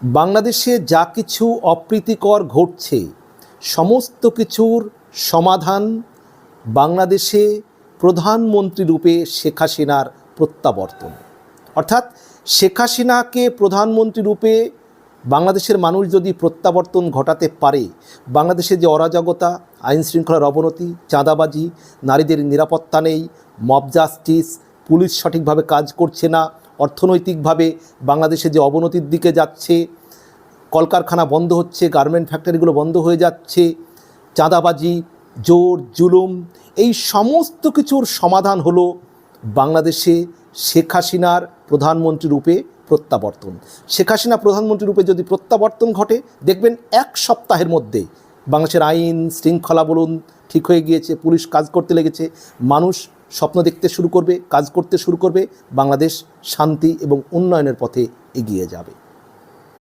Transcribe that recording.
বাংলাদেশে যা কিছু অপ্রীতিকর ঘটছে, সমস্ত কিছুর সমাধান বাংলাদেশে প্রধানমন্ত্রী রূপে শেখ হাসিনার প্রত্যাবর্তন। অর্থাৎ শেখ হাসিনাকে প্রধানমন্ত্রী রূপে বাংলাদেশের মানুষ যদি প্রত্যাবর্তন ঘটাতে পারে, বাংলাদেশে যে অরাজকতা আইন শৃঙ্খলার অবনতি, চাঁদাবাজি, নারীদের নিরাপত্তা নেই মব জাস্টিস পুলিশ সঠিকভাবে কাজ করছে না অর্থনৈতিকভাবে বাংলাদেশে যে অবনতির দিকে যাচ্ছে, কলকারখানা বন্ধ হচ্ছে গার্মেন্ট ফ্যাক্টরিগুলো বন্ধ হয়ে যাচ্ছে, চাঁদাবাজি, জোর, জুলুম, এই সমস্ত কিছুর সমাধান হলো বাংলাদেশে শেখ হাসিনার প্রধানমন্ত্রী রূপে প্রত্যাবর্তন। শেখ হাসিনা প্রধানমন্ত্রী রূপে যদি প্রত্যাবর্তন ঘটে, দেখবেন এক সপ্তাহের মধ্যে বাংলাদেশের আইন শৃঙ্খলা বলুন, ঠিক হয়ে গিয়েছে, পুলিশ কাজ করতে লেগেছে, মানুষ স্বপ্ন দেখতে শুরু করবে, কাজ করতে শুরু করবে, বাংলাদেশ শান্তি এবং উন্নয়নের পথে এগিয়ে যাবে।